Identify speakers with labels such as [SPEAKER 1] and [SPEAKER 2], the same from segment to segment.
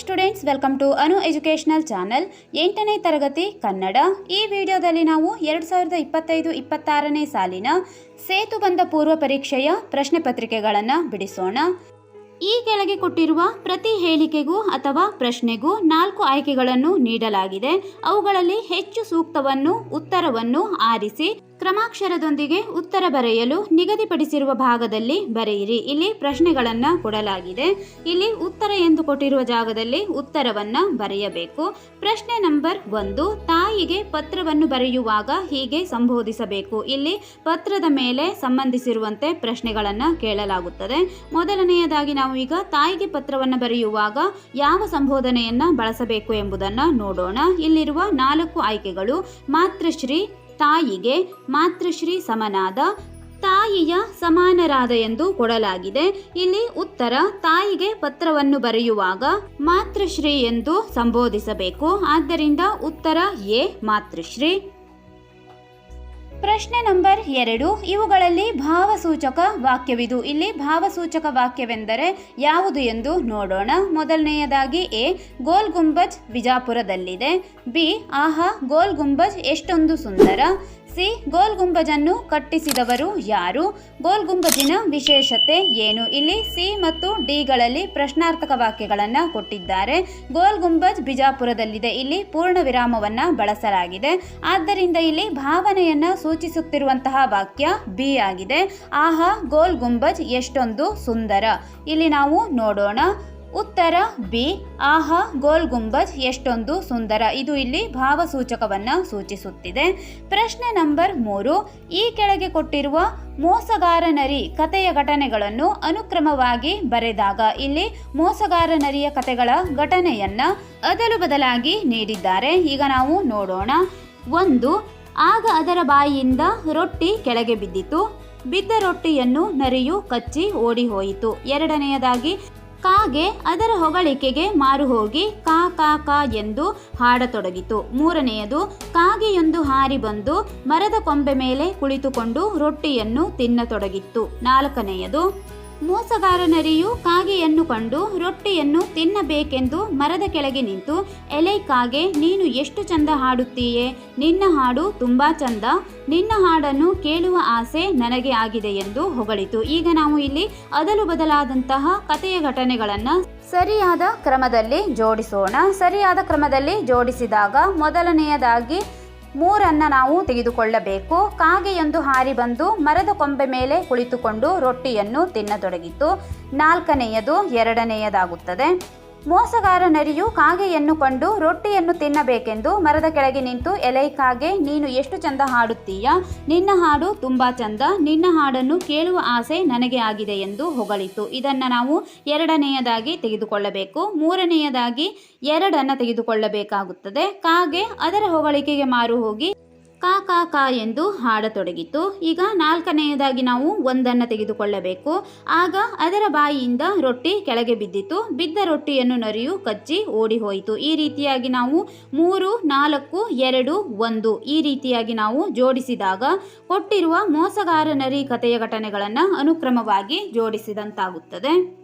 [SPEAKER 1] Students welcome to Anu educational channel ಎಂಟನೇ ತರಗತಿ ಕನ್ನಡ. ಈ ವಿಡಿಯೋದಲ್ಲಿ ನಾವು ಎರಡು ಸಾವಿರದ ಇಪ್ಪತ್ತೈದು ಇಪ್ಪತ್ತಾರನೇ ಸಾಲಿನ ಸೇತು ಬಂದ ಪೂರ್ವ ಪರೀಕ್ಷೆಯ ಪ್ರಶ್ನೆ ಪತ್ರಿಕೆಗಳನ್ನು ಬಿಡಿಸೋಣ. ಈ ಕೆಳಗೆ ಕೊಟ್ಟಿರುವ ಪ್ರತಿ ಹೇಳಿಕೆಗೂ ಅಥವಾ ಪ್ರಶ್ನೆಗೂ ನಾಲ್ಕು ಆಯ್ಕೆಗಳನ್ನು ನೀಡಲಾಗಿದೆ. ಅವುಗಳಲ್ಲಿ ಹೆಚ್ಚು ಸೂಕ್ತವನ್ನು, ಉತ್ತರವನ್ನು ಆರಿಸಿ, ಕ್ರಮಾಕ್ಷರದೊಂದಿಗೆ ಉತ್ತರ ಬರೆಯಲು ನಿಗದಿಪಡಿಸಿರುವ ಭಾಗದಲ್ಲಿ ಬರೆಯಿರಿ. ಇಲ್ಲಿ ಪ್ರಶ್ನೆಗಳನ್ನು ಕೊಡಲಾಗಿದೆ. ಇಲ್ಲಿ ಉತ್ತರ ಎಂದು ಕೊಟ್ಟಿರುವ ಜಾಗದಲ್ಲಿ ಉತ್ತರವನ್ನು ಬರೆಯಬೇಕು. ಪ್ರಶ್ನೆ ನಂಬರ್ ಒಂದು ತಾಯಿಗೆ ಪತ್ರವನ್ನು ಬರೆಯುವಾಗ ಹೀಗೆ ಸಂಬೋಧಿಸಬೇಕು. ಇಲ್ಲಿ ಪತ್ರದ ಮೇಲೆ ಸಂಬಂಧಿಸಿರುವಂತೆ ಪ್ರಶ್ನೆಗಳನ್ನು ಕೇಳಲಾಗುತ್ತದೆ. ಮೊದಲನೆಯದಾಗಿ ನಾವು ಈಗ ತಾಯಿಗೆ ಪತ್ರವನ್ನು ಬರೆಯುವಾಗ ಯಾವ ಸಂಬೋಧನೆಯನ್ನ ಬಳಸಬೇಕು ಎಂಬುದನ್ನು ನೋಡೋಣ. ಇಲ್ಲಿರುವ ನಾಲ್ಕು ಆಯ್ಕೆಗಳು ಮಾತೃಶ್ರೀ ತಾಯಿಗೆ ಮಾತೃಶ್ರೀ ಸಮನಾದ ತಾಯಿಯ ಸಮಾನರಾದ ಎಂದು ಕೊಡಲಾಗಿದೆ. ಇಲ್ಲಿ ಉತ್ತರ, ತಾಯಿಗೆ ಪತ್ರವನ್ನು ಬರೆಯುವಾಗ ಮಾತೃಶ್ರೀ ಎಂದು ಸಂಬೋಧಿಸಬೇಕು. ಆದ್ದರಿಂದ ಉತ್ತರ ಎ, ಮಾತೃಶ್ರೀ. ಪ್ರಶ್ನೆ ನಂಬರ್ ಎರಡು. ಇವುಗಳಲ್ಲಿ ಭಾವಸೂಚಕ ವಾಕ್ಯವಿದು. ಇಲ್ಲಿ ಭಾವಸೂಚಕ ವಾಕ್ಯವೆಂದರೆ ಯಾವುದು ಎಂದು ನೋಡೋಣ. ಮೊದಲನೆಯದಾಗಿ ಎ, ಗೋಲ್ ಗುಂಬಜ್ ವಿಜಾಪುರದಲ್ಲಿದೆ. ಬಿ, ಆಹಾ, ಗೋಲ್ ಗುಂಬಜ್ ಎಷ್ಟೊಂದು ಸುಂದರ. ಸಿ ಗೋಲ್ ಗುಂಬಜನ್ನು ಕಟ್ಟಿಸಿದವರು ಯಾರು? ಗೋಲ್ ಗುಂಬಜಿನ ವಿಶೇಷತೆ ಏನು? ಇಲ್ಲಿ ಸಿ ಮತ್ತು ಡಿಗಳಲ್ಲಿ ಪ್ರಶ್ನಾರ್ಥಕ ವಾಕ್ಯಗಳನ್ನು ಕೊಟ್ಟಿದ್ದಾರೆ. ಗೋಲ್ ಗುಂಬಜ್ ಬಿಜಾಪುರದಲ್ಲಿದೆ. ಇಲ್ಲಿ ಪೂರ್ಣ ವಿರಾಮವನ್ನ ಬಳಸಲಾಗಿದೆ. ಆದ್ದರಿಂದ ಇಲ್ಲಿ ಭಾವನೆಯನ್ನು ಸೂಚಿಸುತ್ತಿರುವಂತಹ ವಾಕ್ಯ ಬಿ ಆಗಿದೆ. ಆಹಾ ಗೋಲ್ ಗುಂಬಜ್ ಎಷ್ಟೊಂದು ಸುಂದರ. ಇಲ್ಲಿ ನಾವು ನೋಡೋಣ. ಉತ್ತರ ಬಿ, ಆಹಾ, ಗೋಲ್ ಗುಂಬಜ್ ಎಷ್ಟೊಂದು ಸುಂದರ. ಇದು ಇಲ್ಲಿ ಭಾವಸೂಚಕವನ್ನು ಸೂಚಿಸುತ್ತಿದೆ. ಪ್ರಶ್ನೆ ನಂಬರ್ ಮೂರು, ಈ ಕೆಳಗೆ ಕೊಟ್ಟಿರುವ ಮೋಸಗಾರ ನರಿ ಕಥೆಯ ಘಟನೆಗಳನ್ನು ಅನುಕ್ರಮವಾಗಿ ಬರೆದಾಗ ಇಲ್ಲಿ ಮೋಸಗಾರ ನರಿಯ ಕಥೆಗಳ ಘಟನೆಯನ್ನ ಅದಲು ಬದಲಾಗಿ ನೀಡಿದ್ದಾರೆ. ಈಗ ನಾವು ನೋಡೋಣ. ಒಂದು, ಆಗ ಅದರ ಬಾಯಿಯಿಂದ ರೊಟ್ಟಿ ಕೆಳಗೆ ಬಿದ್ದಿತು. ಬಿದ್ದ ರೊಟ್ಟಿಯನ್ನು ನರಿಯು ಕಚ್ಚಿ ಓಡಿ ಹೋಯಿತು ಎರಡನೆಯದಾಗಿ ಕಾಗೆ ಅದರ ಹೊಗಳಿಕೆಗೆ ಮಾರು ಹೋಗಿ ಕಾ ಕಾ ಕಾ ಎಂದು ಹಾಡತೊಡಗಿತು. ಮೂರನೆಯದು, ಕಾಗೆಯೊಂದು ಹಾರಿ ಬಂದು ಮರದ ಕೊಂಬೆ ಮೇಲೆ ಕುಳಿತುಕೊಂಡು ರೊಟ್ಟಿಯನ್ನು ತಿನ್ನತೊಡಗಿತ್ತು. ನಾಲ್ಕನೆಯದು ಮೋಸಗಾರ ನರಿಯು ಕಾಗೆಯನ್ನು ಕಂಡು ರೊಟ್ಟಿಯನ್ನು ತಿನ್ನಬೇಕೆಂದು ಮರದ ಕೆಳಗೆ ನಿಂತು, ಎಲೆ ಕಾಗೆ, ನೀನು ಎಷ್ಟು ಚಂದ ಹಾಡುತ್ತೀಯೇ? ನಿನ್ನ ಹಾಡು ತುಂಬ ಚಂದ. ನಿನ್ನ ಹಾಡನ್ನು ಕೇಳುವ ಆಸೆ ನನಗೆ ಆಗಿದೆ ಎಂದು ಹೊಗಳಿತು. ಈಗ ನಾವು ಇಲ್ಲಿ ಅದಲು ಬದಲಾದಂತಹ ಕಥೆಯ ಘಟನೆಗಳನ್ನು ಸರಿಯಾದ ಕ್ರಮದಲ್ಲಿ ಜೋಡಿಸೋಣ. ಸರಿಯಾದ ಕ್ರಮದಲ್ಲಿ ಜೋಡಿಸಿದಾಗ ಮೊದಲನೆಯದಾಗಿ ಮೂರನ್ನ ನಾವು ತೆಗೆದುಕೊಳ್ಳಬೇಕು. ಕಾಗೆಯೊಂದು ಹಾರಿ ಬಂದು ಮರದ ಕೊಂಬೆ ಮೇಲೆ ಕುಳಿತುಕೊಂಡು ರೊಟ್ಟಿಯನ್ನು ತಿನ್ನತೊಡಗಿತು. ನಾಲ್ಕನೆಯದು ಎರಡನೆಯದಾಗುತ್ತದೆ. ಮೋಸಗಾರ ನರಿಯು ಕಾಗೆಯನ್ನು ಕಂಡು ರೊಟ್ಟಿಯನ್ನು ತಿನ್ನಬೇಕೆಂದು ಮರದ ಕೆಳಗೆ ನಿಂತು, ಎಲೈ ಕಾಗೆ, ನೀನು ಎಷ್ಟು ಚಂದ ಹಾಡುತ್ತೀಯ? ನಿನ್ನ ಹಾಡು ತುಂಬಾ ಚಂದ, ನಿನ್ನ ಹಾಡನ್ನು ಕೇಳುವ ಆಸೆ ನನಗೆ ಆಗಿದೆ ಎಂದು ಹೊಗಳಿತು. ಇದನ್ನು ನಾವು ಎರಡನೆಯದಾಗಿ ತೆಗೆದುಕೊಳ್ಳಬೇಕು. ಮೂರನೆಯದಾಗಿ ಎರಡನ್ನು ತೆಗೆದುಕೊಳ್ಳಬೇಕಾಗುತ್ತದೆ. ಕಾಗೆ ಅದರ ಹೊಗಳಿಕೆಗೆ ಮಾರು ಹೋಗಿ ಕಾ ಕಾ ಕಾ ಎಂದು ಹಾಡತೊಡಗಿತು. ಈಗ ನಾಲ್ಕನೆಯದಾಗಿ ನಾವು ಒಂದನ್ನು ತೆಗೆದುಕೊಳ್ಳಬೇಕು. ಆಗ ಅದರ ಬಾಯಿಯಿಂದ ರೊಟ್ಟಿ ಕೆಳಗೆ ಬಿದ್ದಿತು. ಬಿದ್ದ ರೊಟ್ಟಿಯನ್ನು ನರಿಯು, ಕಚ್ಚಿ ಓಡಿ ಹೋಯಿತು. ಈ ರೀತಿಯಾಗಿ ನಾವು ಮೂರು, ನಾಲ್ಕು, ಎರಡು, ಒಂದು ಈ ರೀತಿಯಾಗಿ ನಾವು ಜೋಡಿಸಿದಾಗ ಕೊಟ್ಟಿರುವ ಮೋಸಗಾರ ನರಿ ಕಥೆಯ ಘಟನೆಗಳನ್ನು ಅನುಕ್ರಮವಾಗಿ ಜೋಡಿಸಿದಂತಾಗುತ್ತದೆ.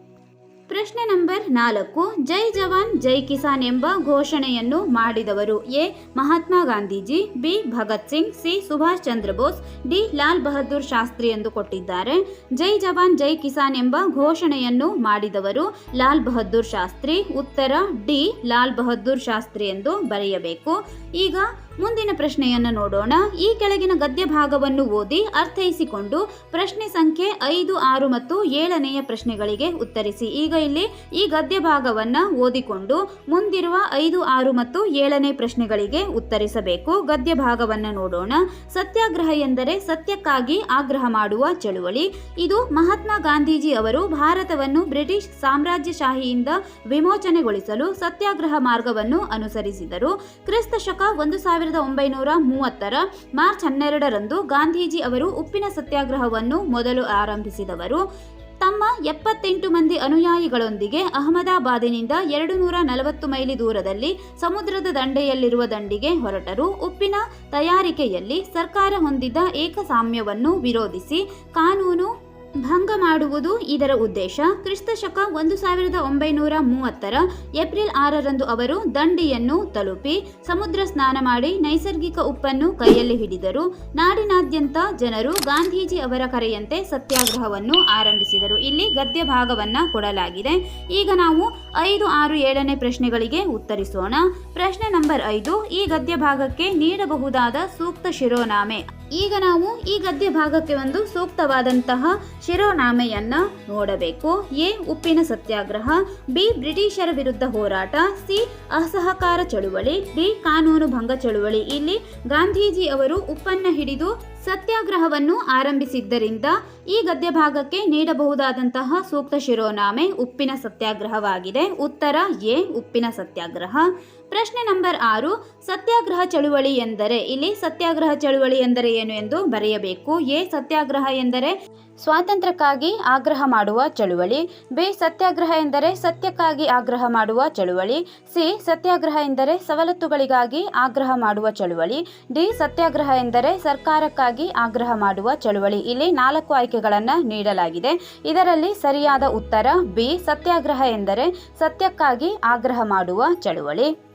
[SPEAKER 1] ಪ್ರಶ್ನೆ ನಂಬರ್ ನಾಲ್ಕು, ಜೈ ಜವಾನ್, ಜೈ ಕಿಸಾನ್ ಎಂಬ ಘೋಷಣೆಯನ್ನು ಮಾಡಿದವರು A. Mahatma Gandhiji, B. Bhagat Singh, C. Subhash Chandra Bose, D. Lal Bahadur Shastri ಎಂದು ಕೊಟ್ಟಿದ್ದಾರೆ. ಜೈ ಜವಾನ್, ಜೈ ಕಿಸಾನ್ ಎಂಬ ಘೋಷಣೆಯನ್ನು ಮಾಡಿದವರು ಲಾಲ್ ಬಹದ್ದೂರ್ ಶಾಸ್ತ್ರಿ, ಉತ್ತರ ಡಿ. ಲಾಲ್ ಬಹದ್ದೂರ್ ಶಾಸ್ತ್ರಿ ಎಂದು ಬರೆಯಬೇಕು. ಈಗ ಮುಂದಿನ ಪ್ರಶ್ನೆಯನ್ನು ನೋಡೋಣ. ಈ ಕೆಳಗಿನ ಗದ್ಯ ಭಾಗವನ್ನು ಓದಿ ಅರ್ಥೈಸಿಕೊಂಡು ಪ್ರಶ್ನೆ ಸಂಖ್ಯೆ ಐದು, ಆರು ಮತ್ತು ಏಳನೆಯ ಪ್ರಶ್ನೆಗಳಿಗೆ ಉತ್ತರಿಸಿ. ಈಗ ಇಲ್ಲಿ ಈ ಗದ್ಯ ಭಾಗವನ್ನ ಓದಿಕೊಂಡು ಮುಂದಿರುವ ಐದು, ಆರು ಮತ್ತು ಏಳನೇ ಪ್ರಶ್ನೆಗಳಿಗೆ ಉತ್ತರಿಸಬೇಕು. ಗದ್ಯ ಭಾಗವನ್ನ ನೋಡೋಣ. ಸತ್ಯಾಗ್ರಹ ಎಂದರೆ ಸತ್ಯಕ್ಕಾಗಿ ಆಗ್ರಹ ಮಾಡುವ ಚಳುವಳಿ. ಇದು ಮಹಾತ್ಮ ಗಾಂಧೀಜಿ ಅವರು ಭಾರತವನ್ನು ಬ್ರಿಟಿಷ್ ಸಾಮ್ರಾಜ್ಯಶಾಹಿಯಿಂದ ವಿಮೋಚನೆಗೊಳಿಸಲು ಸತ್ಯಾಗ್ರಹ ಮಾರ್ಗವನ್ನು ಅನುಸರಿಸಿದರು. ಕ್ರಿಸ್ತ ಶಕ ಒಂದು ಸಾವಿರದ ಒಂಬೈನೂರ ಮೂವತ್ತರ ಮಾರ್ಚ್ ಹನ್ನೆರಡರಂದು ಗಾಂಧೀಜಿ ಅವರು ಉಪ್ಪಿನ ಸತ್ಯಾಗ್ರಹವನ್ನು ಮೊದಲು ಆರಂಭಿಸಿದವರು. ತಮ್ಮ ಎಪ್ಪತ್ತೆಂಟು ಮಂದಿ ಅನುಯಾಯಿಗಳೊಂದಿಗೆ ಅಹಮದಾಬಾದಿನಿಂದ ಎರಡು ನೂರ ನಲವತ್ತು ಮೈಲಿ ದೂರದಲ್ಲಿ ಸಮುದ್ರದ ದಂಡೆಯಲ್ಲಿರುವ ದಂಡಿಗೆ ಹೊರಟರು. ಉಪ್ಪಿನ ತಯಾರಿಕೆಯಲ್ಲಿ ಸರ್ಕಾರ ಹೊಂದಿದ್ದ ಏಕಸಾಮ್ಯವನ್ನು ವಿರೋಧಿಸಿ ಕಾನೂನು ಭಂಗ ಮಾಡುವುದು ಇದರ ಉದ್ದೇಶ. ಕ್ರಿಸ್ತ ಶಕ ಒಂದು ಸಾವಿರದ ಒಂಬೈನೂರ ಮೂವತ್ತರ ಏಪ್ರಿಲ್ ಆರರಂದು ಅವರು ದಂಡಿಯನ್ನು ತಲುಪಿ ಸಮುದ್ರ ಸ್ನಾನ ಮಾಡಿ ನೈಸರ್ಗಿಕ ಉಪ್ಪನ್ನು ಕೈಯಲ್ಲಿ ಹಿಡಿದರು. ನಾಡಿನಾದ್ಯಂತ ಜನರು ಗಾಂಧೀಜಿ ಅವರ ಕರೆಯಂತೆ ಸತ್ಯಾಗ್ರಹವನ್ನು ಆರಂಭಿಸಿದರು. ಇಲ್ಲಿ ಗದ್ಯ ಭಾಗವನ್ನ ಕೊಡಲಾಗಿದೆ. ಈಗ ನಾವು ಐದು ಆರು ಏಳನೇ ಪ್ರಶ್ನೆಗಳಿಗೆ ಉತ್ತರಿಸೋಣ. ಪ್ರಶ್ನೆ ನಂಬರ್ ಐದು, ಈ ಗದ್ಯ ಭಾಗಕ್ಕೆ ನೀಡಬಹುದಾದ ಸೂಕ್ತ ಶಿರೋನಾಮೆ ಈಗ ನಾವು ಈ ಗದ್ಯ ಭಾಗಕ್ಕೆ ಒಂದು ಸೂಕ್ತವಾದಂತಹ ಶಿರೋನಾಮೆಯನ್ನ ನೋಡಬೇಕು. ಎ. ಉಪ್ಪಿನ ಸತ್ಯಾಗ್ರಹ. ಬಿ. ಬ್ರಿಟಿಷರ ವಿರುದ್ಧ ಹೋರಾಟ. ಸಿ. ಅಸಹಕಾರ ಚಳುವಳಿ. ಡಿ. ಕಾನೂನು ಭಂಗ ಚಳುವಳಿ. ಇಲ್ಲಿ ಗಾಂಧೀಜಿ ಅವರು ಉಪ್ಪನ್ನ ಹಿಡಿದು ಸತ್ಯಾಗ್ರಹವನ್ನು ಆರಂಭಿಸಿದ್ದರಿಂದ ಈ ಗದ್ಯ ಭಾಗಕ್ಕೆ ನೀಡಬಹುದಾದಂತಹ ಸೂಕ್ತ ಶಿರೋನಾಮೆ ಉಪ್ಪಿನ ಸತ್ಯಾಗ್ರಹವಾಗಿದೆ. ಉತ್ತರ ಎ, ಉಪ್ಪಿನ ಸತ್ಯಾಗ್ರಹ. ಪ್ರಶ್ನೆ ನಂಬರ್ ಆರು, ಸತ್ಯಾಗ್ರಹ ಚಳುವಳಿ ಎಂದರೆ, ಇಲ್ಲಿ ಸತ್ಯಾಗ್ರಹ ಚಳುವಳಿ ಎಂದರೆ ಏನು ಎಂದು ಬರೆಯಬೇಕು. ಎ, ಸತ್ಯಾಗ್ರಹ ಎಂದರೆ ಸ್ವಾತಂತ್ರ್ಯಕ್ಕಾಗಿ ಆಗ್ರಹ ಮಾಡುವ ಚಳುವಳಿ. ಬಿ, ಸತ್ಯಾಗ್ರಹ ಎಂದರೆ ಸತ್ಯಕ್ಕಾಗಿ ಆಗ್ರಹ ಮಾಡುವ ಚಳುವಳಿ. ಸಿ, ಸತ್ಯಾಗ್ರಹ ಎಂದರೆ ಸವಲತ್ತುಗಳಿಗಾಗಿ ಆಗ್ರಹ ಮಾಡುವ ಚಳುವಳಿ. ಡಿ, ಸತ್ಯಾಗ್ರಹ ಎಂದರೆ ಸರ್ಕಾರಕ್ಕಾಗಿ ಆಗ್ರಹ ಮಾಡುವ ಚಳುವಳಿ ಇಲ್ಲಿ ನಾಲ್ಕು ಆಯ್ಕೆಗಳನ್ನು ನೀಡಲಾಗಿದೆ. ಇದರಲ್ಲಿ ಸರಿಯಾದ ಉತ್ತರ ಬಿ, ಸತ್ಯಾಗ್ರಹ ಎಂದರೆ ಸತ್ಯಕ್ಕಾಗಿ ಆಗ್ರಹ ಮಾಡುವ ಚಳುವಳಿ.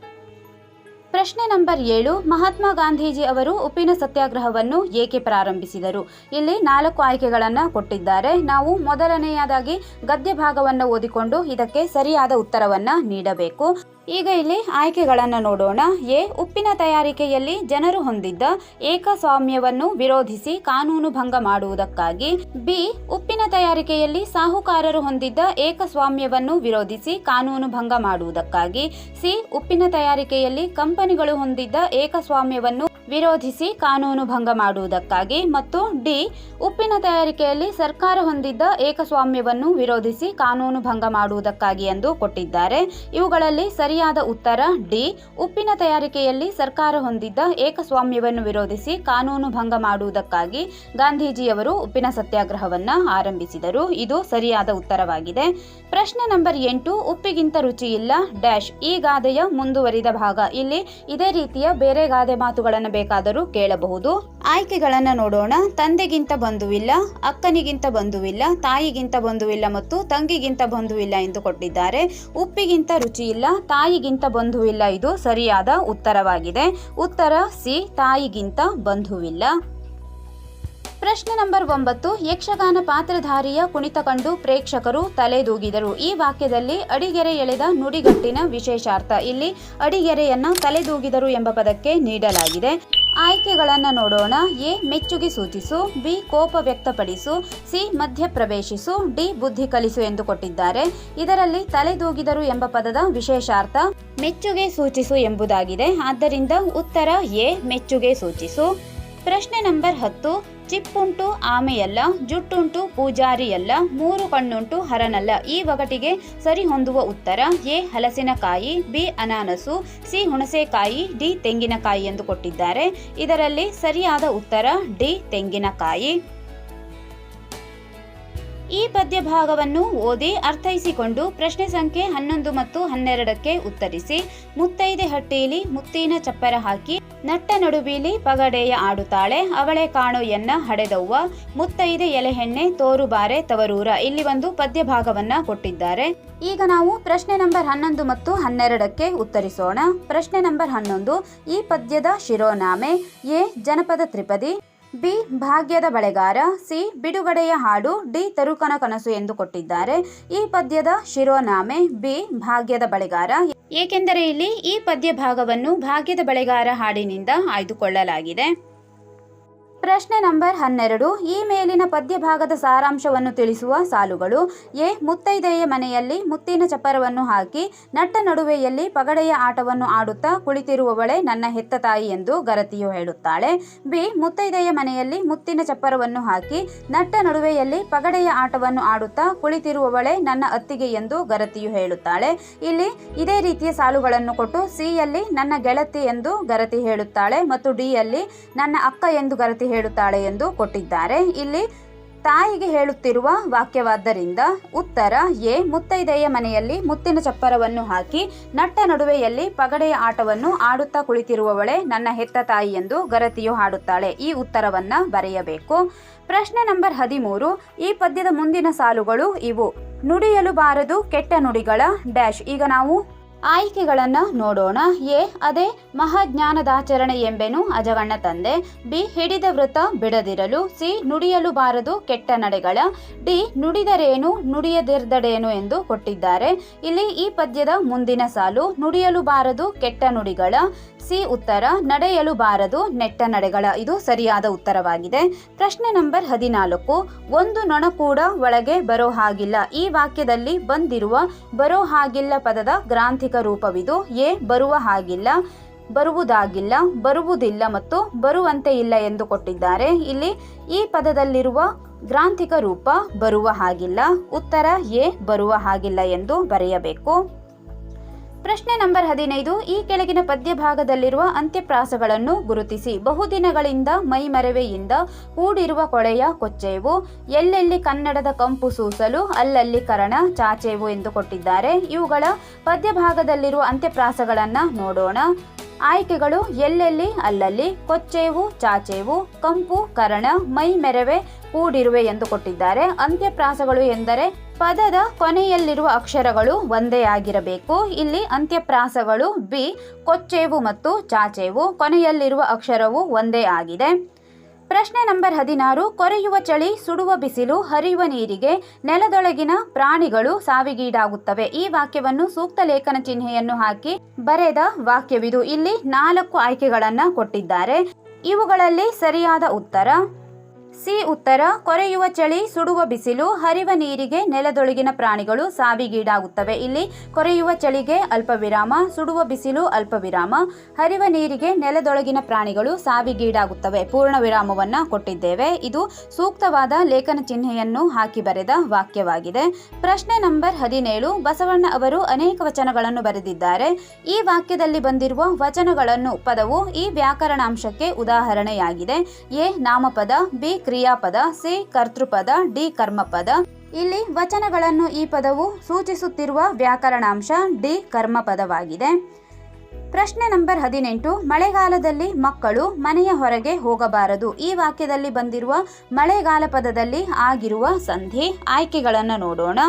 [SPEAKER 1] ಪ್ರಶ್ನೆ ನಂಬರ್ ಏಳು, ಮಹಾತ್ಮ ಗಾಂಧೀಜಿ ಅವರು ಉಪ್ಪಿನ ಸತ್ಯಾಗ್ರಹವನ್ನು ಏಕೆ ಪ್ರಾರಂಭಿಸಿದರು? ಇಲ್ಲಿ ನಾಲ್ಕು ಆಯ್ಕೆಗಳನ್ನು ಕೊಟ್ಟಿದ್ದಾರೆ. ನಾವು ಮೊದಲನೆಯದಾಗಿ ಗದ್ಯ ಭಾಗವನ್ನು ಓದಿಕೊಂಡು ಇದಕ್ಕೆ ಸರಿಯಾದ ಉತ್ತರವನ್ನು ನೀಡಬೇಕು. ಈಗ ಇಲ್ಲಿ ಆಯ್ಕೆಗಳನ್ನು ನೋಡೋಣ. ಎ. ಉಪ್ಪಿನ ತಯಾರಿಕೆಯಲ್ಲಿ ಜನರು ಹೊಂದಿದ್ದ ಏಕಸ್ವಾಮ್ಯವನ್ನು ವಿರೋಧಿಸಿ ಕಾನೂನು ಭಂಗ ಮಾಡುವುದಕ್ಕಾಗಿ. ಬಿ. ಉಪ್ಪಿನ ತಯಾರಿಕೆಯಲ್ಲಿ ಸಾಹುಕಾರರು ಹೊಂದಿದ್ದ ಏಕಸ್ವಾಮ್ಯವನ್ನು ವಿರೋಧಿಸಿ ಕಾನೂನು ಭಂಗ ಮಾಡುವುದಕ್ಕಾಗಿ. ಸಿ. ಉಪ್ಪಿನ ತಯಾರಿಕೆಯಲ್ಲಿ ಕಂಪನಿಗಳು ಹೊಂದಿದ್ದ ಏಕಸ್ವಾಮ್ಯವನ್ನು ವಿರೋಧಿಸಿ ಕಾನೂನು ಭಂಗ ಮಾಡುವುದಕ್ಕಾಗಿ ಮತ್ತು ಡಿ, ಉಪ್ಪಿನ ತಯಾರಿಕೆಯಲ್ಲಿ ಸರ್ಕಾರ ಹೊಂದಿದ್ದ ಏಕಸ್ವಾಮ್ಯವನ್ನು ವಿರೋಧಿಸಿ ಕಾನೂನು ಭಂಗ ಮಾಡುವುದಕ್ಕಾಗಿ ಎಂದು ಕೊಟ್ಟಿದ್ದಾರೆ. ಇವುಗಳಲ್ಲಿ ಸರಿಯಾದ ಉತ್ತರ ಡಿ, ಉಪ್ಪಿನ ತಯಾರಿಕೆಯಲ್ಲಿ ಸರ್ಕಾರ ಹೊಂದಿದ್ದ ಏಕಸ್ವಾಮ್ಯವನ್ನು ವಿರೋಧಿಸಿ ಕಾನೂನು ಭಂಗ ಮಾಡುವುದಕ್ಕಾಗಿ ಗಾಂಧೀಜಿಯವರು ಉಪ್ಪಿನ ಸತ್ಯಾಗ್ರಹವನ್ನು ಆರಂಭಿಸಿದರು. ಇದು ಸರಿಯಾದ ಉತ್ತರವಾಗಿದೆ. ಪ್ರಶ್ನೆ ನಂಬರ್ ಎಂಟು, ಉಪ್ಪಿಗಿಂತ ರುಚಿ ಇಲ್ಲ ಡ್ಯಾಶ್ ಈ ಗಾದೆಯ ಮುಂದುವರಿದ ಭಾಗ. ಇಲ್ಲಿ ಇದೇ ರೀತಿಯ ಬೇರೆ ಗಾದೆ ಮಾತುಗಳನ್ನು ಬೇಕಾದರೂ ಕೇಳಬಹುದು. ಆಯ್ಕೆಗಳನ್ನು ನೋಡೋಣ. ತಂದೆಗಿಂತ ಬಂಧುವಿಲ್ಲ, ಅಕ್ಕನಿಗಿಂತ ಬಂಧುವಿಲ್ಲ, ತಾಯಿಗಿಂತ ಬಂಧುವಿಲ್ಲ ಮತ್ತು ತಂಗಿಗಿಂತ ಬಂಧುವಿಲ್ಲ ಎಂದು ಕೊಟ್ಟಿದ್ದಾರೆ. ಉಪ್ಪಿಗಿಂತ ರುಚಿ ಇಲ್ಲ ತಾಯಿಗಿಂತ ಬಂಧುವಿಲ್ಲ ಇದು ಸರಿಯಾದ ಉತ್ತರವಾಗಿದೆ. ಉತ್ತರ ಸಿ, ತಾಯಿಗಿಂತ ಬಂಧುವಿಲ್ಲ. ಪ್ರಶ್ನೆ ನಂಬರ್ ಒಂಬತ್ತು, ಯಕ್ಷಗಾನ ಪಾತ್ರಧಾರಿಯ ಕುಣಿತ ಕಂಡು ಪ್ರೇಕ್ಷಕರು ತಲೆದೂಗಿದರು. ಈ ವಾಕ್ಯದಲ್ಲಿ ಅಡಿಗೆರೆ ಎಳೆದ ನುಡಿಗಟ್ಟಿನ ವಿಶೇಷಾರ್ಥ. ಇಲ್ಲಿ ಅಡಿಗೆರೆಯನ್ನ ತಲೆದೂಗಿದರು ಎಂಬ ಪದಕ್ಕೆ ನೀಡಲಾಗಿದೆ. ಆಯ್ಕೆಗಳನ್ನು ನೋಡೋಣ. ಎ, ಮೆಚ್ಚುಗೆ ಸೂಚಿಸು. ಬಿ, ಕೋಪ ವ್ಯಕ್ತಪಡಿಸು. ಸಿ ಮಧ್ಯ ಪ್ರವೇಶಿಸು ಡಿ, ಬುದ್ಧಿ ಕಲಿಸು ಎಂದು ಕೊಟ್ಟಿದ್ದಾರೆ. ಇದರಲ್ಲಿ ತಲೆದೂಗಿದರು ಎಂಬ ಪದದ ವಿಶೇಷಾರ್ಥ ಮೆಚ್ಚುಗೆ ಸೂಚಿಸು ಎಂಬುದಾಗಿದೆ. ಆದ್ದರಿಂದ ಉತ್ತರ ಎ, ಮೆಚ್ಚುಗೆ ಸೂಚಿಸು. ಪ್ರಶ್ನೆ ನಂಬರ್ ಹತ್ತು ಚಿಪ್ಪುಂಟು, ಆಮೆಯಲ್ಲ, ಜುಟ್ಟುಂಟು, ಪೂಜಾರಿಯಲ್ಲ, ಮೂರು ಕಣ್ಣುಂಟು, ಹರನಲ್ಲ. ಈ ಒಗಟಿಗೆ ಸರಿ ಹೊಂದುವ ಉತ್ತರ ಎ, ಹಲಸಿನಕಾಯಿ, ಬಿ, ಅನಾನಸು, ಸಿ, ಹುಣಸೆಕಾಯಿ, ಡಿ, ತೆಂಗಿನಕಾಯಿ ಎಂದು ಕೊಟ್ಟಿದ್ದಾರೆ. ಇದರಲ್ಲಿ ಸರಿಯಾದ ಉತ್ತರ ಡಿ, ತೆಂಗಿನಕಾಯಿ. ಈ ಪದ್ಯ ಭಾಗವನ್ನು ಓದಿ ಅರ್ಥೈಸಿಕೊಂಡು ಪ್ರಶ್ನೆ ಸಂಖ್ಯೆ ಹನ್ನೊಂದು ಮತ್ತು ಹನ್ನೆರಡಕ್ಕೆ ಉತ್ತರಿಸಿ ಮುತ್ತೈದೆ ಹಟ್ಟಿಯಲ್ಲಿ ಮುತ್ತಿನ ಚಪ್ಪರ ಹಾಕಿ ನಟ್ಟ ನಡುಬೀಲಿ ಪಗಡೆಯ ಆಡುತ್ತಾಳೆ, ಅವಳೆ ಕಾಣು ಎನ್ನ ಹಡೆದವ್ವ, ಮುತ್ತೈದೆ ಎಲೆಹೆಣ್ಣೆ ತೋರುಬಾರೆ ತವರೂರ. ಇಲ್ಲಿ ಒಂದು ಪದ್ಯ ಭಾಗವನ್ನ ಕೊಟ್ಟಿದ್ದಾರೆ. ಈಗ ನಾವು ಪ್ರಶ್ನೆ ನಂಬರ್ ಹನ್ನೊಂದು ಮತ್ತು ಹನ್ನೆರಡಕ್ಕೆ ಉತ್ತರಿಸೋಣ. ಪ್ರಶ್ನೆ ನಂಬರ್ ಹನ್ನೊಂದು, ಈ ಪದ್ಯದ ಶಿರೋನಾಮೆ ಎ. ಜನಪದ ತ್ರಿಪದಿ. ಬಿ ಭಾಗ್ಯದ ಬಳೆಗಾರ, ಸಿ ಬಿಡುಗಡೆಯ ಹಾಡು, ಡಿ ತರುಕನ ಕನಸು ಎಂದು ಕೊಟ್ಟಿದ್ದಾರೆ. ಈ ಪದ್ಯದ ಶಿರೋನಾಮೆ ಬಿ ಭಾಗ್ಯದ ಬಳೆಗಾರ. ಏಕೆಂದರೆ ಇಲ್ಲಿ ಈ ಪದ್ಯ ಭಾಗವನ್ನು ಭಾಗ್ಯದ ಬಳೆಗಾರ ಹಾಡಿನಿಂದ ಆಯ್ದುಕೊಳ್ಳಲಾಗಿದೆ. ಪ್ರಶ್ನೆ ನಂಬರ್ ಹನ್ನೆರಡು, ಈ ಮೇಲಿನ ಪದ್ಯಭಾಗದ ಸಾರಾಂಶವನ್ನು ತಿಳಿಸುವ ಸಾಲುಗಳು ಎ, ಮುತ್ತೈದೆಯ ಮನೆಯಲ್ಲಿ ಮುತ್ತಿನ ಚಪ್ಪರವನ್ನು ಹಾಕಿ, ನಟ್ಟ ನಡುವೆಯಲ್ಲಿ ಪಗಡೆಯ ಆಟವನ್ನು ಆಡುತ್ತಾ ಕುಳಿತಿರುವವಳೆ ನನ್ನ ಹೆತ್ತ ತಾಯಿ ಎಂದು ಗರತಿಯು ಹೇಳುತ್ತಾಳೆ. ಬಿ, ಮುತ್ತೈದೆಯ ಮನೆಯಲ್ಲಿ ಮುತ್ತಿನ ಚಪ್ಪರವನ್ನು ಹಾಕಿ, ನಟ್ಟ ನಡುವೆಯಲ್ಲಿ ಪಗಡೆಯ ಆಟವನ್ನು ಆಡುತ್ತಾ ಕುಳಿತಿರುವವಳೆ ನನ್ನ ಅತ್ತಿಗೆ ಎಂದು ಗರತಿಯು ಹೇಳುತ್ತಾಳೆ. ಇಲ್ಲಿ ಇದೇ ರೀತಿಯ ಸಾಲುಗಳನ್ನು ಕೊಟ್ಟು ಸಿಯಲ್ಲಿ ನನ್ನ ಗೆಳತಿ ಎಂದು ಗರತಿ ಹೇಳುತ್ತಾಳೆ ಮತ್ತು ಡಿಯಲ್ಲಿ ನನ್ನ ಅಕ್ಕ ಎಂದು ಗರತಿ ಹೇಳುತ್ತಾಳೆ ಎಂದು ಕೊಟ್ಟಿದ್ದಾರೆ. ಇಲ್ಲಿ ತಾಯಿಗೆ ಹೇಳುತ್ತಿರುವ ವಾಕ್ಯವಾದ್ದರಿಂದ ಉತ್ತರ ಎ. ಮುತ್ತೈದೆಯ ಮನೆಯಲ್ಲಿ ಮುತ್ತಿನ ಚಪ್ಪರವನ್ನು ಹಾಕಿ ನಟ್ಟ ನಡುವೆಯಲ್ಲಿ ಪಗಡೆಯ ಆಟವನ್ನು ಆಡುತ್ತಾ ಕುಳಿತಿರುವವಳೆ ನನ್ನ ಹೆತ್ತ ತಾಯಿ ಎಂದು ಗರತಿಯು ಹಾಡುತ್ತಾಳೆ. ಈ ಉತ್ತರವನ್ನ ಬರೆಯಬೇಕು. ಪ್ರಶ್ನೆ ನಂಬರ್ ಹದಿಮೂರು. ಈ ಪದ್ಯದ ಮುಂದಿನ ಸಾಲುಗಳು ಇವು. ನುಡಿಯಲು ಬಾರದು ಕೆಟ್ಟ ನುಡಿಗಳ ಡ್ಯಾಶ್. ಈಗ ನಾವು ಆಯ್ಕೆಗಳನ್ನು ನೋಡೋಣ. ಎ, ಅದೇ ಮಹಾಜ್ಞಾನದಾಚರಣೆ ಎಂಬೆನು ಅಜಗಣ್ಣ ತಂದೆ. ಬಿ, ಹಿಡಿದ ವೃತ್ತ ಬಿಡದಿರಲು. ಸಿ, ನುಡಿಯಲು ಬಾರದು ಕೆಟ್ಟ ನಡೆಗಳ. ಡಿ, ನುಡಿದರೇನು ನುಡಿಯದಿರ್ದಡೇನು ಎಂದು ಕೊಟ್ಟಿದ್ದಾರೆ. ಇಲ್ಲಿ ಈ ಪದ್ಯದ ಮುಂದಿನ ಸಾಲು, ನುಡಿಯಲು ಬಾರದು ಕೆಟ್ಟ ನುಡಿಗಳ. ಸಿ, ಉತ್ತರ, ನಡೆಯಲು ಬಾರದು ನೆಟ್ಟ ನಡೆಗಳ. ಇದು ಸರಿಯಾದ ಉತ್ತರವಾಗಿದೆ. ಪ್ರಶ್ನೆ ನಂಬರ್ ಹದಿನಾಲ್ಕು. ಒಂದು ನೊಣ ಕೂಡ ಒಳಗೆ ಬರೋ ಹಾಗಿಲ್ಲ. ಈ ವಾಕ್ಯದಲ್ಲಿ ಬಂದಿರುವ ಬರೋ ಹಾಗಿಲ್ಲ ಪದದ ಗ್ರಾಂಥಿಕ ರೂಪವಿದು. ಎ ಬರುವ ಹಾಗಿಲ್ಲ, ಬರುವುದಾಗಿಲ್ಲ, ಬರುವುದಿಲ್ಲ ಮತ್ತು ಬರುವಂತೆ ಇಲ್ಲ ಎಂದು ಕೊಟ್ಟಿದ್ದಾರೆ ಇಲ್ಲಿ ಈ ಪದದಲ್ಲಿರುವ ಗ್ರಾಂಥಿಕ ರೂಪ ಬರುವ ಹಾಗಿಲ್ಲ. ಉತ್ತರ ಎ ಬರುವ ಹಾಗಿಲ್ಲ ಎಂದು ಬರೆಯಬೇಕು. ಪ್ರಶ್ನೆ ನಂಬರ್ ಹದಿನೈದು, ಈ ಕೆಳಗಿನ ಪದ್ಯ ಭಾಗದಲ್ಲಿರುವ ಅಂತ್ಯಪ್ರಾಸಗಳನ್ನು ಗುರುತಿಸಿ. ಬಹುದಿನಗಳಿಂದ ಮೈಮರೆವೆಯಿಂದ ಕೂಡಿರುವ ಕೊಳೆಯ ಕೊಚ್ಚೆವು, ಎಲ್ಲೆಲ್ಲಿ ಕನ್ನಡದ ಕಂಪು ಸೂಸಲು, ಅಲ್ಲಲ್ಲಿ ಕರಣ ಚಾಚೆವು ಎಂದು ಕೊಟ್ಟಿದ್ದಾರೆ. ಇವುಗಳ ಪದ್ಯ ಭಾಗದಲ್ಲಿರುವ ಅಂತ್ಯಪ್ರಾಸಗಳನ್ನು ನೋಡೋಣ. ಆಯ್ಕೆಗಳು ಎಲ್ಲೆಲ್ಲಿ? ಅಲ್ಲಲ್ಲಿ ಕೊಚ್ಚೇವು, ಚಾಚೇವು, ಕಂಪು, ಕರಣ, ಮೈ ಮೆರವೆ ಕೂಡಿರುವೆ ಎಂದು ಕೊಟ್ಟಿದ್ದಾರೆ. ಅಂತ್ಯಪ್ರಾಸಗಳು ಎಂದರೆ ಪದದ ಕೊನೆಯಲ್ಲಿರುವ ಅಕ್ಷರಗಳು ಒಂದೇ ಆಗಿರಬೇಕು. ಇಲ್ಲಿ ಅಂತ್ಯಪ್ರಾಸಗಳು ಬಿ, ಕೊಚ್ಚೇವು ಮತ್ತು ಚಾಚೇವು ಕೊನೆಯಲ್ಲಿರುವ ಅಕ್ಷರವು ಒಂದೇ ಆಗಿದೆ. ಪ್ರಶ್ನೆ ನಂಬರ್ ಹದಿನಾರು, ಕೊರೆಯುವ ಚಳಿ, ಸುಡುವ ಬಿಸಿಲು, ಹರಿಯುವ ನೀರಿಗೆ ನೆಲದೊಳಗಿನ ಪ್ರಾಣಿಗಳು ಸಾವಿಗೀಡಾಗುತ್ತವೆ. ಈ ವಾಕ್ಯವನ್ನು ಸೂಕ್ತ ಲೇಖನ ಚಿಹ್ನೆಯನ್ನು ಹಾಕಿ ಬರೆದ ವಾಕ್ಯವಿದು. ಇಲ್ಲಿ ನಾಲ್ಕು ಆಯ್ಕೆಗಳನ್ನ ಕೊಟ್ಟಿದ್ದಾರೆ. ಇವುಗಳಲ್ಲಿ ಸರಿಯಾದ ಉತ್ತರ ಸಿ ಉತ್ತರ, ಕೊರೆಯುವ ಚಳಿ, ಸುಡುವ ಬಿಸಿಲು, ಹರಿವ ನೀರಿಗೆ ನೆಲದೊಳಗಿನ ಪ್ರಾಣಿಗಳು ಸಾವಿಗೀಡಾಗುತ್ತವೆ. ಇಲ್ಲಿ ಕೊರೆಯುವ ಚಳಿಗೆ ಅಲ್ಪ ವಿರಾಮ, ಸುಡುವ ಬಿಸಿಲು ಅಲ್ಪ ವಿರಾಮ, ಹರಿವ ನೀರಿಗೆ ನೆಲದೊಳಗಿನ ಪ್ರಾಣಿಗಳು ಸಾವಿಗೀಡಾಗುತ್ತವೆ. ಪೂರ್ಣ ವಿರಾಮವನ್ನು ಕೊಟ್ಟಿದ್ದೇವೆ. ಇದು ಸೂಕ್ತವಾದ ಲೇಖನ ಚಿಹ್ನೆಯನ್ನು ಹಾಕಿ ಬರೆದ ವಾಕ್ಯವಾಗಿದೆ. ಪ್ರಶ್ನೆ ನಂಬರ್ ಹದಿನೇಳು, ಬಸವಣ್ಣ ಅವರು ಅನೇಕ ವಚನಗಳನ್ನು ಬರೆದಿದ್ದಾರೆ. ಈ ವಾಕ್ಯದಲ್ಲಿ ಬಂದಿರುವ ವಚನಗಳನ್ನು ಪದವು ಈ ವ್ಯಾಕರಣಾಂಶಕ್ಕೆ ಉದಾಹರಣೆಯಾಗಿದೆ. ಎ ನಾಮಪದ, ಬಿ ಕ್ರಿಯಾಪದ ಸಿ ಕರ್ತೃಪದ, ಡಿ ಕರ್ಮಪದ. ಇಲ್ಲಿ ವಚನಗಳನ್ನು ಈ ಪದವು ಸೂಚಿಸುತ್ತಿರುವ ವ್ಯಾಕರಣಾಂಶ ಡಿ ಕರ್ಮಪದವಾಗಿದೆ. ಪ್ರಶ್ನೆ ನಂಬರ್ ಹದಿನೆಂಟು, ಮಳೆಗಾಲದಲ್ಲಿ ಮಕ್ಕಳು ಮನೆಯ ಹೊರಗೆ ಹೋಗಬಾರದು. ಈ ವಾಕ್ಯದಲ್ಲಿ ಬಂದಿರುವ ಮಳೆಗಾಲ ಪದದಲ್ಲಿ ಆಗಿರುವ ಸಂಧಿ, ಆಯ್ಕೆಗಳನ್ನು ನೋಡೋಣ.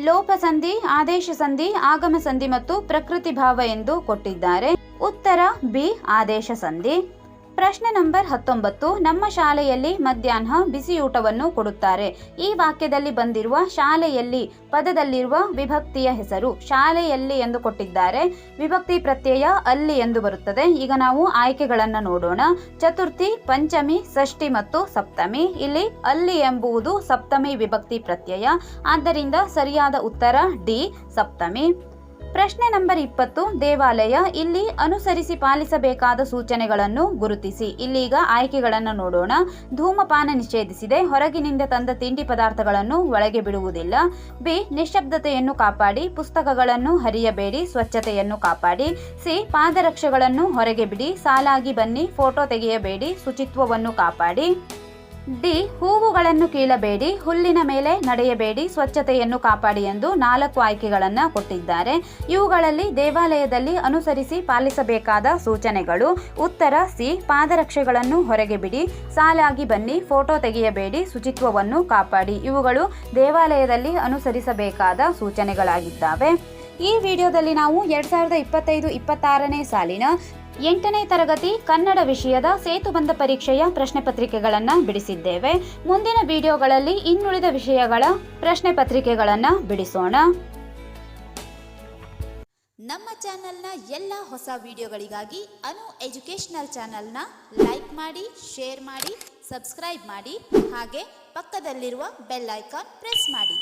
[SPEAKER 1] ಲೋಪ ಸಂಧಿ ಆದೇಶ ಸಂಧಿ ಆಗಮ ಸಂಧಿ ಮತ್ತು ಪ್ರಕೃತಿ ಭಾವ ಎಂದು ಕೊಟ್ಟಿದ್ದಾರೆ. ಉತ್ತರ, ಬಿ ಆದೇಶ ಸಂಧಿ ಪ್ರಶ್ನೆ ನಂಬರ್ ಹತ್ತೊಂಬತ್ತು. ನಮ್ಮ ಶಾಲೆಯಲ್ಲಿ ಮಧ್ಯಾಹ್ನ ಬಿಸಿಯೂಟವನ್ನು ಕೊಡುತ್ತಾರೆ. ಈ ವಾಕ್ಯದಲ್ಲಿ ಬಂದಿರುವ ಶಾಲೆಯಲ್ಲಿ ಪದದಲ್ಲಿರುವ ವಿಭಕ್ತಿಯ ಹೆಸರು ಶಾಲೆಯಲ್ಲಿ ಎಂದು ಕೊಟ್ಟಿದ್ದಾರೆ. ವಿಭಕ್ತಿ ಪ್ರತ್ಯಯ ಅಲ್ಲಿ ಎಂದು ಬರುತ್ತದೆ. ಈಗ ನಾವು ಆಯ್ಕೆಗಳನ್ನು ನೋಡೋಣ. ಚತುರ್ಥಿ, ಪಂಚಮಿ, ಷಷ್ಠಿ ಮತ್ತು ಸಪ್ತಮಿ. ಇಲ್ಲಿ ಅಲ್ಲಿ ಎಂಬುವುದು ಸಪ್ತಮಿ ವಿಭಕ್ತಿ ಪ್ರತ್ಯಯ. ಆದ್ದರಿಂದ ಸರಿಯಾದ ಉತ್ತರ ಡಿ, ಸಪ್ತಮಿ. ಪ್ರಶ್ನೆ ನಂಬರ್ ಇಪ್ಪತ್ತು, ದೇವಾಲಯ ಇಲ್ಲಿ ಅನುಸರಿಸಿ ಪಾಲಿಸಬೇಕಾದ ಸೂಚನೆಗಳನ್ನು ಗುರುತಿಸಿ. ಇಲ್ಲೀಗ ಆಯ್ಕೆಗಳನ್ನು ನೋಡೋಣ. ಧೂಮಪಾನ ನಿಷೇಧಿಸಿದೆ. ಹೊರಗಿನಿಂದ ತಂದ ತಿಂಡಿ ಪದಾರ್ಥಗಳನ್ನು ಒಳಗೆ ಬಿಡುವುದಿಲ್ಲ. ಬಿ ನಿಶಬ್ದತೆಯನ್ನು ಕಾಪಾಡಿ. ಪುಸ್ತಕಗಳನ್ನು ಹರಿಯಬೇಡಿ. ಸ್ವಚ್ಛತೆಯನ್ನು ಕಾಪಾಡಿ. ಸಿ, ಪಾದರಕ್ಷೆಗಳನ್ನು ಹೊರಗೆ ಬಿಡಿ. ಸಾಲಾಗಿ ಬನ್ನಿ. ಫೋಟೋ ತೆಗೆಯಬೇಡಿ. ಶುಚಿತ್ವವನ್ನು ಕಾಪಾಡಿ. ಡಿ, ಹೂವುಗಳನ್ನು ಕೀಳಬೇಡಿ, ಹುಲ್ಲಿನ ಮೇಲೆ ನಡೆಯಬೇಡಿ, ಸ್ವಚ್ಛತೆಯನ್ನು ಕಾಪಾಡಿ ಎಂದು ನಾಲ್ಕು ಆಯ್ಕೆಗಳನ್ನು ಕೊಟ್ಟಿದ್ದಾರೆ. ಇವುಗಳಲ್ಲಿ ದೇವಾಲಯದಲ್ಲಿ ಅನುಸರಿಸಿ ಪಾಲಿಸಬೇಕಾದ ಸೂಚನೆಗಳು, ಉತ್ತರ, ಸಿ, ಪಾದರಕ್ಷೆಗಳನ್ನು ಹೊರಗೆ ಬಿಡಿ, ಸಾಲಾಗಿ ಬನ್ನಿ, ಫೋಟೋ ತೆಗೆಯಬೇಡಿ, ಶುಚಿತ್ವವನ್ನು ಕಾಪಾಡಿ. ಇವುಗಳು ದೇವಾಲಯದಲ್ಲಿ ಅನುಸರಿಸಬೇಕಾದ ಸೂಚನೆಗಳಾಗಿದ್ದಾವೆ. ಈ ವಿಡಿಯೋದಲ್ಲಿ ನಾವು ಎರಡ್ ಸಾವಿರದ ಇಪ್ಪತ್ತೈದು, ಇಪ್ಪತ್ತಾರನೇ ಸಾಲಿನ ಎಂಟನೇ ತರಗತಿ ಕನ್ನಡ ವಿಷಯದ ಸೇತುಬಂಧ ಪರೀಕ್ಷೆಯ ಪ್ರಶ್ನೆ ಪತ್ರಿಕೆಗಳನ್ನು ಬಿಡಿಸಿದ್ದೇವೆ. ಮುಂದಿನ ವಿಡಿಯೋಗಳಲ್ಲಿ ಇನ್ನುಳಿದ ವಿಷಯಗಳ ಪ್ರಶ್ನೆ ಪತ್ರಿಕೆಗಳನ್ನು ಬಿಡಿಸೋಣ.
[SPEAKER 2] ನಮ್ಮ ಚಾನೆಲ್ನ ಎಲ್ಲ ಹೊಸ ವಿಡಿಯೋಗಳಿಗಾಗಿ ಅನು ಎಜುಕೇಶನಲ್ ಚಾನೆಲ್ನ ಲೈಕ್ ಮಾಡಿ, ಶೇರ್ ಮಾಡಿ, ಸಬ್ಸ್ಕ್ರೈಬ್ ಮಾಡಿ, ಹಾಗೆ ಪಕ್ಕದಲ್ಲಿರುವ ಬೆಲ್ ಐಕಾನ್ ಪ್ರೆಸ್ ಮಾಡಿ.